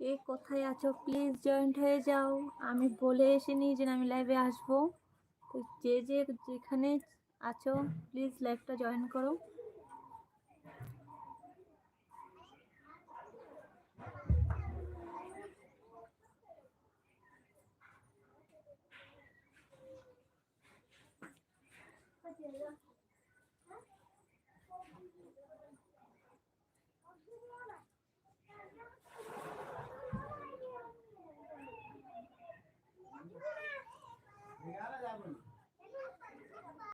কে কোথায় আছো? Please joint হয়ে যাও। আমি বলে এসিনি যে আমি লাইভে আসব। তো যে যে যেখানে আছো প্লিজ লাইভটা জয়েন করো।